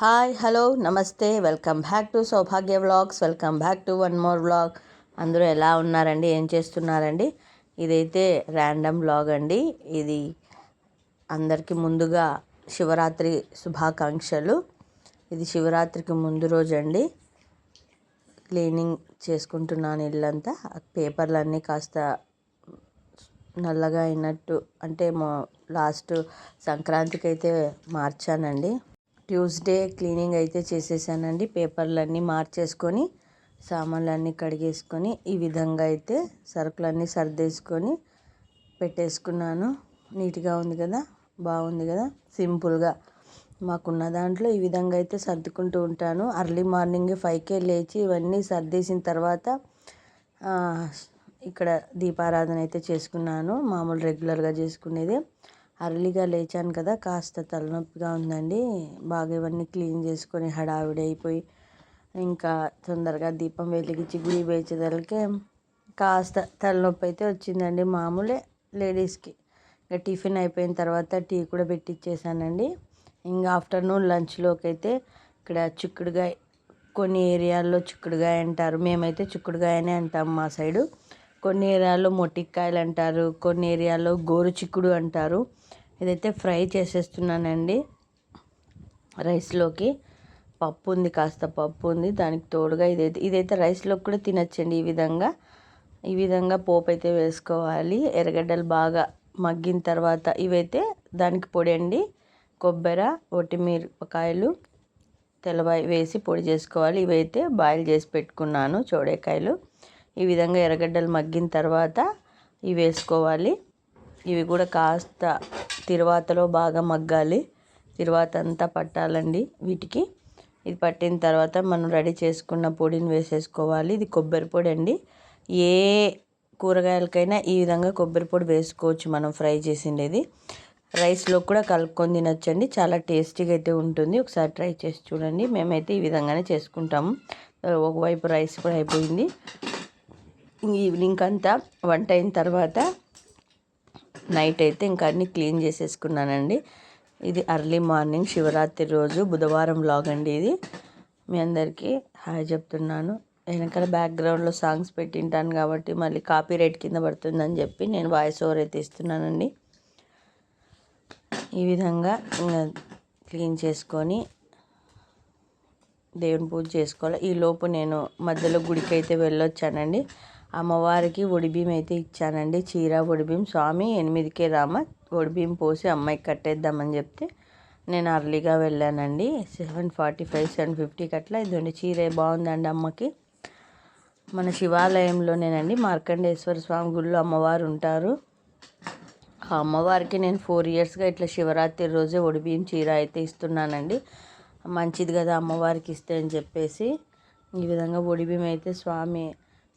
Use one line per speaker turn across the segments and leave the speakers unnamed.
Hi hello నమస్తే. Welcome back to Saubhagya vlogs. Welcome back to one more vlog. అందరూ ఎలా ఉన్నారండి? ఏం చేస్తున్నారండి? ఇదైతే ర్యాండమ్ వ్లాగ్ అండి. ఇది అందరికీ ముందుగా శివరాత్రి శుభాకాంక్షలు. ఇది శివరాత్రికి ముందు రోజు అండి క్లీనింగ్ చేసుకుంటున్నాను ఇల్లంతా. పేపర్లన్నీ కాస్త నల్లగా అయినట్టు అంటే మా లాస్ట్ సంక్రాంతికి అయితే మార్చానండి. ట్యూస్డే క్లీనింగ్ అయితే చేసేసానండి. పేపర్లన్నీ మార్చేసుకొని సామాన్లన్నీ కడిగేసుకొని ఈ విధంగా అయితే సరుకులన్నీ సర్దేసుకొని పెట్టేసుకున్నాను. నీట్గా ఉంది కదా? బాగుంది కదా? సింపుల్గా మాకున్న దాంట్లో ఈ విధంగా అయితే సర్దుకుంటూ ఉంటాను. అర్లీ మార్నింగ్ ఫైవ్కే లేచి ఇవన్నీ సర్దేసిన తర్వాత ఇక్కడ దీపారాధన అయితే చేసుకున్నాను. మామూలు రెగ్యులర్గా చేసుకునేది. అర్లీగా లేచాను కదా కాస్త తలనొప్పిగా ఉందండి. బాగా ఇవన్నీ క్లీన్ చేసుకొని హడావిడి అయిపోయి ఇంకా తొందరగా దీపం వెలిగించి గుడి వేచేదలకే కాస్త తలనొప్పి అయితే వచ్చిందండి మామూలే లేడీస్కి. ఇంకా టిఫిన్ అయిపోయిన తర్వాత టీ కూడా పెట్టించేసానండి ఇంకా ఆఫ్టర్నూన్ లంచ్లోకి అయితే ఇక్కడ చిక్కుడుగాయ కొన్ని ఏరియాల్లో చిక్కుడుగాయ అంటారు. మేమైతే చిక్కుడుగాయనే అంటాం మా సైడు. కొన్ని ఏరియాల్లో మొటిక్కాయలు అంటారు కొన్ని ఏరియాల్లో గోరు చిక్కుడు అంటారు. ఇదైతే ఫ్రై చేసేస్తున్నానండి రైస్లోకి. పప్పు ఉంది కాస్త పప్పు ఉంది దానికి తోడుగా ఇదైతే ఇదైతే రైస్లోకి కూడా తినచ్చండి ఈ విధంగా. ఈ విధంగా పోపు అయితే వేసుకోవాలి. ఎర్రగడ్డలు బాగా మగ్గిన తర్వాత ఇవైతే దానికి పొడి అండి. కొబ్బరి ఒట్టిమిరపకాయలు తెల్లవాయి వేసి పొడి చేసుకోవాలి. ఇవైతే బాయిల్ చేసి పెట్టుకున్నాను చోడేకాయలు. ఈ విధంగా ఎర్రగడ్డలు మగ్గిన తర్వాత ఇవి వేసుకోవాలి. ఇవి కూడా కాస్త తిరువాతలో బాగా మగ్గాలి. తిరువాత అంతా పట్టాలండి వీటికి. ఇది పట్టిన తర్వాత మనం రెడీ చేసుకున్న పొడిని వేసేసుకోవాలి. ఇది కొబ్బరి పొడి అండి. ఏ కూరగాయలకైనా ఈ విధంగా కొబ్బరి పొడి వేసుకోవచ్చు మనం ఫ్రై చేసిండేది. రైస్లో కూడా కలుపుకొని తినొచ్చండి. చాలా టేస్టీగా అయితే ఉంటుంది. ఒకసారి ట్రై చేసి చూడండి. మేమైతే ఈ విధంగానే చేసుకుంటాము. ఒకవైపు రైస్ కూడా అయిపోయింది. ఈవినింగ్ అంతా వంట అయిన తర్వాత నైట్ అయితే ఇంకా అన్నీ క్లీన్ చేసేసుకున్నానండి. ఇది అర్లీ మార్నింగ్ శివరాత్రి రోజు బుధవారం లాగ్ అండి ఇది. మీ అందరికీ హాయ్ చెప్తున్నాను. వెనకాల బ్యాక్గ్రౌండ్లో సాంగ్స్ పెట్టింటాను కాబట్టి మళ్ళీ కాపీ రైట్ కింద పడుతుందని చెప్పి నేను వాయిస్ ఓవర్ అయితే ఇస్తున్నానండి. ఈ విధంగా క్లీన్ చేసుకొని దేవుని పూజ చేసుకోవాలి. ఈ లోపు నేను మధ్యలో గుడికి అయితే వెళ్ళొచ్చానండి. అమ్మవారికి ఒడిబియ్యం అయితే ఇచ్చానండి. చీర ఉడిబీం స్వామి ఎనిమిదికే రామ. ఒడిబీం పోసి అమ్మాయికి కట్టేద్దామని చెప్తే నేను అర్లీగా వెళ్ళానండి. సెవెన్ ఫార్టీ ఫైవ్ సెవెన్ ఫిఫ్టీకి అట్లా ఇదండి చీర బాగుందండి అమ్మకి. మన శివాలయంలోనేనండి మార్కండేశ్వర స్వామి గుళ్ళు అమ్మవారు ఉంటారు. ఆ అమ్మవారికి నేను ఫోర్ ఇయర్స్గా ఇట్లా శివరాత్రి రోజే ఒడిబియ్యం చీర అయితే ఇస్తున్నానండి. మంచిది కదా అమ్మవారికి ఇస్తే అని చెప్పేసి ఈ విధంగా ఒడిబియ్యం అయితే స్వామి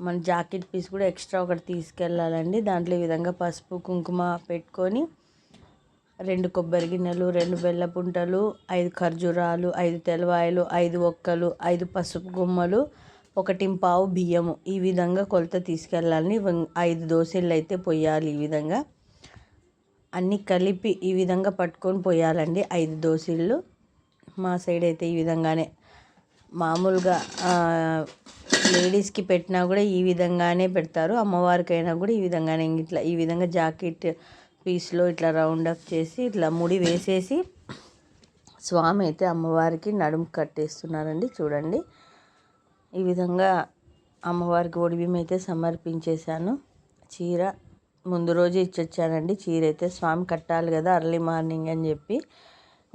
మన జాకెట్ పీస్ కూడా ఎక్స్ట్రా ఒకటి తీసుకెళ్ళాలండి. దాంట్లో ఈ విధంగా పసుపు కుంకుమ పెట్టుకొని రెండు కొబ్బరి గిన్నెలు రెండు బెల్లపుంటలు ఐదు ఖర్జూరాలు ఐదు తెలవాయలు ఐదు ఒక్కలు ఐదు పసుపు గుమ్మలు ఒకటి పావు బియ్యము. ఈ విధంగా కొలత తీసుకెళ్ళాలని ఐదు దోశలు అయితే పోయాలి ఈ విధంగా. అన్నీ కలిపి ఈ విధంగా పట్టుకొని పోయాలండి ఐదు దోశలు. మా సైడ్ అయితే ఈ విధంగానే మామూలుగా లేడీస్కి పెట్టినా కూడా ఈ విధంగానే పెడతారు. అమ్మవారికి అయినా కూడా ఈ విధంగానే. ఇట్లా ఈ విధంగా జాకెట్ పీస్లో ఇట్లా రౌండ్ అప్ చేసి ఇట్లా ముడి వేసేసి స్వామి అయితే అమ్మవారికి నడుము కట్టేస్తున్నారండి. చూడండి. ఈ విధంగా అమ్మవారికి ఒడిబియ్యం అయితే సమర్పించేశాను. చీర ముందు రోజు ఇచ్చొచ్చానండి. చీర అయితే స్వామి కట్టాలి కదా అర్లీ మార్నింగ్ అని చెప్పి.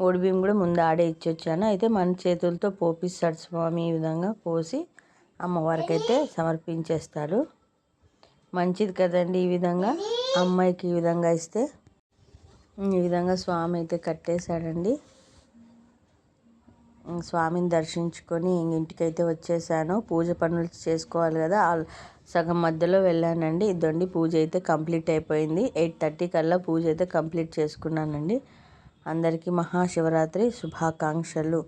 ఒడిబియ్యం కూడా ముందు ఆడే ఇచ్చొచ్చాను. అయితే మన చేతులతో పోపిస్తాడు స్వామి ఈ విధంగా పోసి అమ్మవారికి అయితే సమర్పించేస్తారు మంచిది కదండి ఈ విధంగా? అమ్మాయికి ఈ విధంగా ఇస్తే. ఈ విధంగా స్వామి అయితే కట్టేశాడండి. స్వామిని దర్శించుకొని ఇంటికైతే వచ్చేసాను. పూజ పనులు చేసుకోవాలి కదా. సగం మధ్యలో వెళ్ళానండి. ఇదండి పూజ అయితే కంప్లీట్ అయిపోయింది. ఎయిట్ థర్టీ కల్లా పూజ అయితే కంప్లీట్ చేసుకున్నానండి. అందరికీ మహాశివరాత్రి శుభాకాంక్షలు.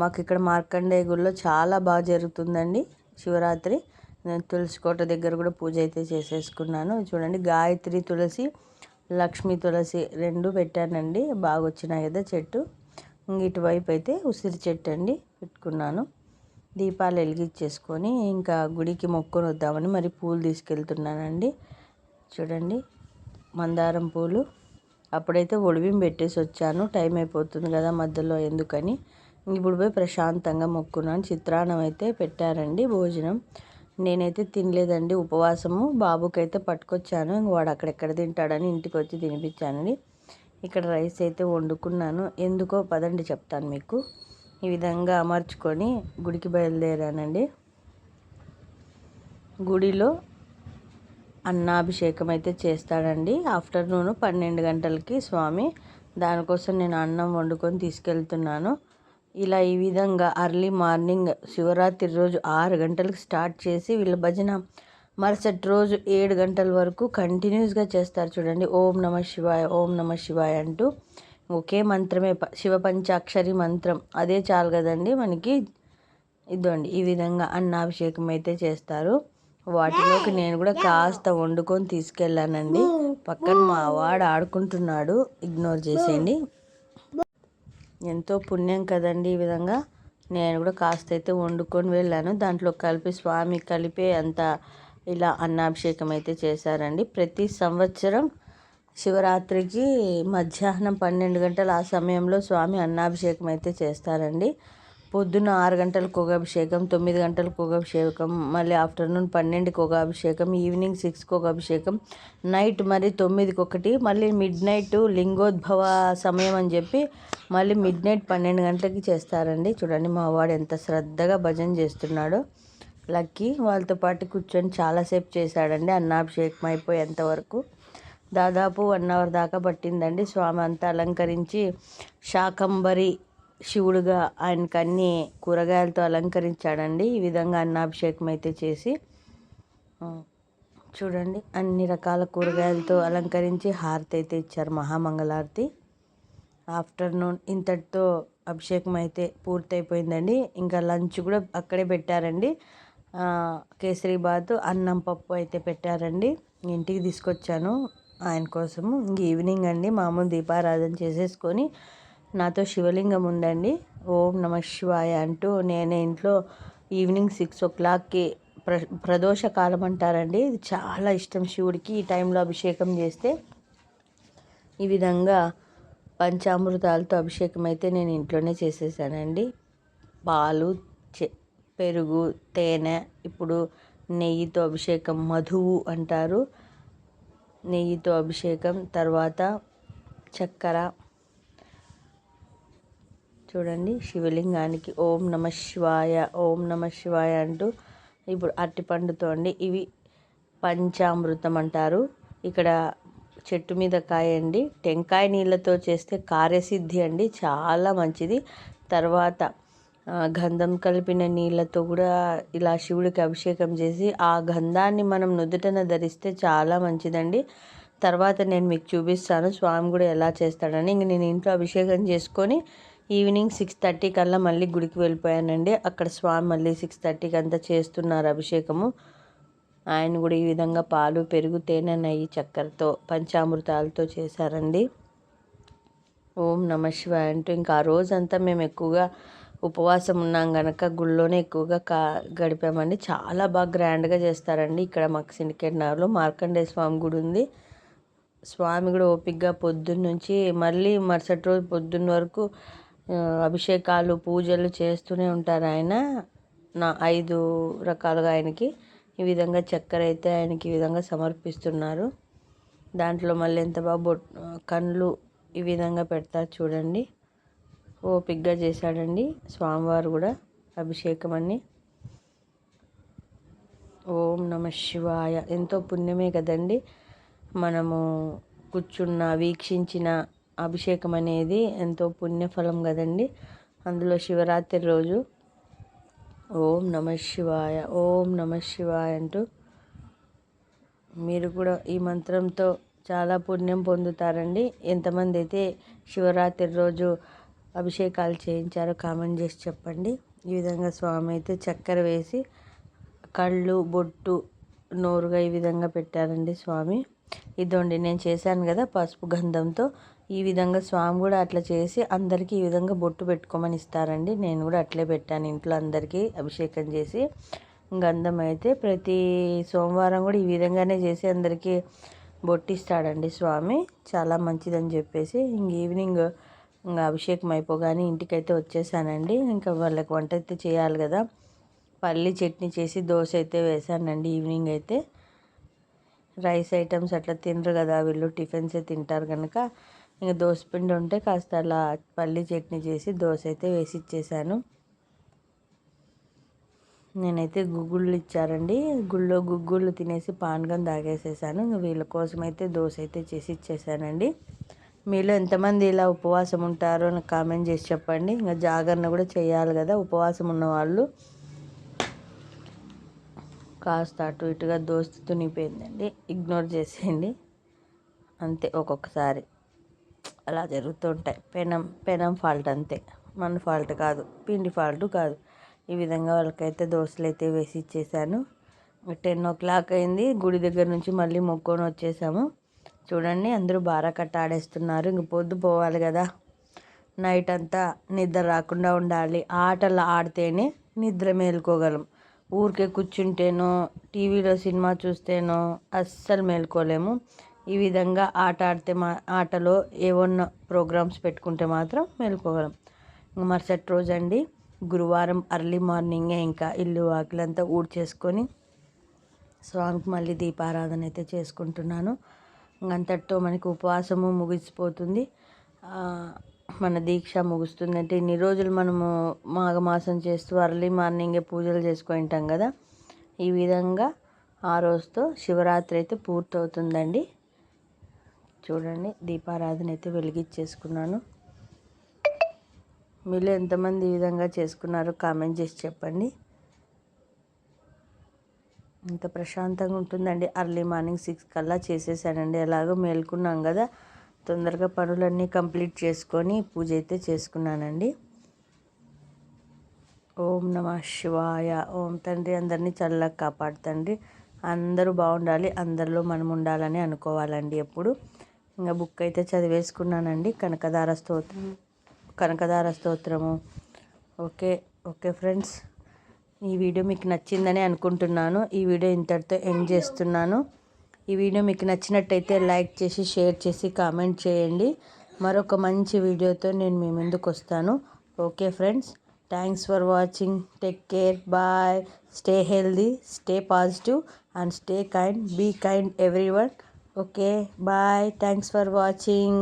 మాకు ఇక్కడ మార్కండేయ గుడిలో చాలా బాగా జరుగుతుందండి శివరాత్రి. నేను తులసి కోట దగ్గర కూడా పూజ అయితే చేసేసుకున్నాను. చూడండి గాయత్రి తులసి లక్ష్మీ తులసి రెండు పెట్టానండి. బాగా వచ్చినాయి కదా చెట్టు. ఇటువైపు అయితే ఉసిరి చెట్టు అండి పెట్టుకున్నాను. దీపాలు వెలిగించేసుకొని ఇంకా గుడికి మొక్కుని వద్దామని మరి పూలు తీసుకెళ్తున్నానండి. చూడండి మందారం పూలు. అప్పుడైతే ఒడివిం పెట్టేసి వచ్చాను. టైం అయిపోతుంది కదా మధ్యలో ఎందుకని. ఇప్పుడు పోయి ప్రశాంతంగా మొక్కున్నాను. చిత్రాన్నం అయితే పెట్టారండి భోజనం. నేనైతే తినలేదండి ఉపవాసము. బాబుకైతే పట్టుకొచ్చాను. వాడు అక్కడెక్కడ తింటాడని ఇంటికి వచ్చి తినిపించానండి. ఇక్కడ రైస్ అయితే వండుకున్నాను. ఎందుకో పదండి చెప్తాను మీకు. ఈ విధంగా అమర్చుకొని గుడికి బయలుదేరానండి. గుడిలో అన్నాభిషేకం అయితే చేస్తాడండి. ఆఫ్టర్నూన్ పన్నెండు గంటలకి స్వామి. దానికోసం నేను అన్నం వండుకొని తీసుకెళ్తున్నాను. ఇలా ఈ విధంగా అర్లీ మార్నింగ్ శివరాత్రి రోజు ఆరు గంటలకు స్టార్ట్ చేసి వీళ్ళ భజన మరుసటి రోజు ఏడు గంటల వరకు కంటిన్యూస్గా చేస్తారు చూడండి. ఓం నమ శివాయ ఓం నమ శివాయ అంటూ ఒకే మంత్రమే శివ పంచాక్షరి మంత్రం. అదే చాలు కదండి మనకి. ఇదండి ఈ విధంగా అన్నాభిషేకం అయితే చేస్తారు. వాటిలోకి నేను కూడా కాస్త వండుకొని తీసుకెళ్ళానండి. పక్కన మా వాడు ఆడుకుంటున్నాడు. ఇగ్నోర్ చేసేయండి. ఎంతో పుణ్యం కదండి ఈ విధంగా. నేను కూడా కాస్త అయితే వండుకొని వెళ్ళాను. దాంట్లో కలిపి స్వామి కలిపే అంత ఇలా అన్నాభిషేకం అయితే చేశారండి. ప్రతి సంవత్సరం శివరాత్రికి మధ్యాహ్నం పన్నెండు గంటల ఆ సమయంలో స్వామి అన్నాభిషేకం అయితే చేస్తారండి. పొద్దున్న ఆరు గంటలకు ఒక అభిషేకం తొమ్మిది గంటలకు ఒక అభిషేకం మళ్ళీ ఆఫ్టర్నూన్ పన్నెండుకి ఒక అభిషేకం ఈవినింగ్ సిక్స్కి ఒక అభిషేకం నైట్ మరి తొమ్మిదికి ఒకటి మళ్ళీ మిడ్ నైట్ లింగోద్భవ సమయం అని చెప్పి మళ్ళీ మిడ్ నైట్ పన్నెండు గంటలకి చేస్తారండి. చూడండి మా వాడు ఎంత శ్రద్ధగా భజన చేస్తున్నాడో. లక్కీ వాళ్ళతో పాటు కూర్చొని చాలాసేపు చేశాడండి అన్నాభిషేకం అయిపోయేంత వరకు. దాదాపు వన్ అవర్ దాకా పట్టిందండి. స్వామి అంతా అలంకరించి శాకంబరి శివుడుగా ఆయనకు అన్ని కూరగాయలతో అలంకరించాడండి. ఈ విధంగా అన్నాభిషేకం అయితే చేసి చూడండి అన్ని రకాల కూరగాయలతో అలంకరించి హారతి అయితే ఇచ్చారు మహామంగళారతి. ఆఫ్టర్నూన్ ఇంతటితో అభిషేకం అయితే పూర్తయిపోయిందండి. ఇంకా లంచ్ కూడా అక్కడే పెట్టారండి. కేసరి బాత్ అన్నం పప్పు అయితే పెట్టారండి. ఇంటికి తీసుకొచ్చాను ఆయన కోసము. ఇంక ఈవినింగ్ అండి మామూలు దీపారాధన చేసేసుకొని నాతో శివలింగం ఉందండి. ఓం నమ శివాయ అంటూ నేనే ఇంట్లో ఈవినింగ్ సిక్స్ ఓ క్లాక్కి ప్ర ప్రదోష కాలం అంటారండి. ఇది చాలా ఇష్టం శివుడికి ఈ టైంలో అభిషేకం చేస్తే. ఈ విధంగా పంచామృతాలతో అభిషేకం అయితే నేను ఇంట్లోనే చేసేసానండి. పాలు పెరుగు తేనె ఇప్పుడు నెయ్యితో అభిషేకం మధువు అంటారు. నెయ్యితో అభిషేకం తర్వాత చక్కెర చూడండి శివలింగానికి ఓం నమ శివాయ ఓం నమ శివాయ అంటూ ఇప్పుడు అరటిపండుతో అండి. ఇవి పంచామృతం అంటారు. ఇక్కడ చెట్టు మీద కాయ అండి. టెంకాయ నీళ్ళతో చేస్తే కార్యసిద్ధి అండి చాలా మంచిది. తర్వాత గంధం కలిపిన నీళ్ళతో కూడా ఇలా శివుడికి అభిషేకం చేసి ఆ గంధాన్ని మనం నుదుటన ధరిస్తే చాలా మంచిదండి. తర్వాత నేను మీకు చూపిస్తాను స్వామి కూడా ఎలా చేస్తాడని. ఇంక నేను ఇంట్లో అభిషేకం చేసుకొని ఈవినింగ్ సిక్స్ థర్టీ కల్లా మళ్ళీ గుడికి వెళ్ళిపోయానండి. అక్కడ స్వామి మళ్ళీ సిక్స్ థర్టీకి అంతా చేస్తున్నారు అభిషేకము. ఆయన కూడా ఈ విధంగా పాలు పెరుగు తేనె నెయ్యి చక్కెరతో పంచామృతాలతో చేశారండి. ఓం నమ శివాయ అంటూ ఇంకా ఆ రోజంతా మేము ఎక్కువగా ఉపవాసం ఉన్నాం కనుక గుళ్ళోనే ఎక్కువగా కా గడిపామండి. చాలా బాగా గ్రాండ్గా చేస్తారండి. ఇక్కడ మాకు సిండికేట్ నగర్లో మార్కండేయ స్వామి గుడి ఉంది. స్వామి కూడా ఓపిక్గా పొద్దున్న నుంచి మళ్ళీ మరుసటి రోజు పొద్దున్న వరకు అభిషేకాలు పూజలు చేస్తూనే ఉంటారు ఆయన. నా ఐదు రకాలుగా ఆయనకి ఈ విధంగా చక్కెర అయితే ఆయనకి ఈ విధంగా సమర్పిస్తున్నారు. దాంట్లో మళ్ళీ ఎంత బాగా బొట్ కళ్ళు ఈ విధంగా పెడతారు చూడండి. ఓపిగ్గా చేశాడండి. స్వామివారు కూడా అభిషేకం అన్ని. ఓం నమ శివాయ. ఎంతో పుణ్యమే కదండి. మనము కూర్చున్న వీక్షించిన అభిషేకం అనేది ఎంతో పుణ్యఫలం కదండి. అందులో శివరాత్రి రోజు ఓం నమ శివాయ ఓం నమ శివాయ అంటూ మీరు కూడా ఈ మంత్రంతో చాలా పుణ్యం పొందుతారండి. ఎంతమంది అయితే శివరాత్రి రోజు అభిషేకాలు చేయించారో కామెంట్ చేసి చెప్పండి. ఈ విధంగా స్వామి అయితే చక్కెర వేసి కళ్ళు బొట్టు నోరుగా ఈ విధంగా పెట్టారండి స్వామి. ఇదండి నేను చేశాను కదా పసుపు గంధంతో. ఈ విధంగా స్వామి కూడా అట్లా చేసి అందరికీ ఈ విధంగా బొట్టు పెట్టుకోమని ఇస్తారండి. నేను కూడా అట్లే పెట్టాను. ఇంట్లో అందరికీ అభిషేకం చేసి గంధం అయితే ప్రతి సోమవారం కూడా ఈ విధంగానే చేసి అందరికీ బొట్టిస్తాడండి స్వామి. చాలా మంచిదని చెప్పేసి ఇంక ఈవినింగ్ ఇంకా అభిషేకం అయిపోగానే ఇంటికైతే వచ్చేసానండి. ఇంకా వాళ్ళకి వంట అయితే చేయాలి కదా. పల్లి చట్నీ చేసి దోశ అయితే వేసానండి ఈవినింగ్ అయితే. రైస్ ఐటమ్స్ అట్లా తినరు కదా. వీళ్ళు టిఫిన్సే తింటారు కనుక ఇంకా దోశ పిండి ఉంటే కాస్త అలా పల్లి చట్నీ చేసి దోశ అయితే వేసి ఇచ్చేసాను. నేనైతే గుగ్గుళ్ళు ఇచ్చారండి. గుళ్ళో గుగ్గుళ్ళు తినేసి పానకం తాగేసేసాను ఇంకా వీళ్ళ కోసం అయితే దోశ అయితే చేసి ఇచ్చేసానండి. మీలో ఎంతమంది ఇలా ఉపవాసం ఉంటారో అని కామెంట్ చేసి చెప్పండి. ఇంకా జాగరణ కూడా చేయాలి కదా ఉపవాసం ఉన్నవాళ్ళు. కాస్త అటు ఇటుగా దోస్తు తునిపోయిందండి ఇగ్నోర్ చేసేయండి. అంతే ఒక్కొక్కసారి. అలా జరుగుతుంటాయి. పెనం పెనం ఫాల్ట్ అంతే. మన ఫాల్ట్ కాదు. పిండి ఫాల్ట్ కాదు. ఈ విధంగా వాళ్ళకైతే దోశలు అయితే వేసి ఇచ్చేసాను. టెన్ ఓ క్లాక్ అయింది. గుడి దగ్గర నుంచి మళ్ళీ మొక్కొని వచ్చేసాము. చూడండి అందరూ బారా కట్ట ఆడేస్తున్నారు. ఇంక పొద్దు పోవాలి కదా. నైట్ అంతా నిద్ర రాకుండా ఉండాలి. ఆటలు ఆడితేనే నిద్ర మేలుకోగలం. ఊరికే కూర్చుంటేనో టీవీలో సినిమా చూస్తేనో అస్సలు మేలుకోలేము. ఈ విధంగా ఆట ఆడితే మా ఆటలో ఏమన్నా ప్రోగ్రామ్స్ పెట్టుకుంటే మాత్రం మేలుకోగలం. మరుసటి రోజు అండి గురువారం అర్లీ మార్నింగే ఇంకా ఇల్లు వాకిలంతా ఊడ్చేసుకొని స్వామికి మళ్ళీ దీపారాధన అయితే చేసుకుంటున్నాను. అంతటితో మనకి ఉపవాసము ముగిసిపోతుంది. మన దీక్ష ముగుస్తుంది అంటే ఇన్ని రోజులు మనము మాఘమాసం చేస్తూ అర్లీ మార్నింగే పూజలు చేసుకుంటాం కదా. ఈ విధంగా ఆ రోజుతో శివరాత్రి అయితే పూర్తవుతుందండి. చూడండి దీపారాధన అయితే వెలిగించేసుకున్నాను. మీరు ఎంతమంది ఈ విధంగా చేసుకున్నారో కామెంట్ చేసి చెప్పండి. ఇంత ప్రశాంతంగా ఉంటుందండి. అర్లీ మార్నింగ్ సిక్స్ కల్లా చేసేసానండి. ఎలాగో మేల్కున్నాం కదా. తొందరగా పనులన్నీ కంప్లీట్ చేసుకొని పూజ అయితే చేసుకున్నానండి. ఓం నమ శివాయ. ఓం తండ్రి అందరినీ చల్లగా కాపాడుతండ్రి అందరూ బాగుండాలి. అందరిలో మనం ఉండాలని అనుకోవాలండి ఎప్పుడు. ఇంకా బుక్ అయితే చదివేసుకున్నానండి. కనకదార స్తోత్రం. కనకదార స్తోత్రము. Okay okay friends. ఈ వీడియో మీకు నచ్చిందని అనుకుంటున్నాను. ఈ వీడియో ఇంతటితో ఎండ్ చేస్తున్నాను. ఈ వీడియో మీకు నచ్చినట్టయితే లైక్ చేసి షేర్ చేసి కామెంట్ చేయండి. మరొక మంచి వీడియోతో నేను మీ ముందుకు వస్తాను. Okay friends. Thanks for watching take care bye stay healthy stay positive and stay kind be kind everyone okay bye thanks for watching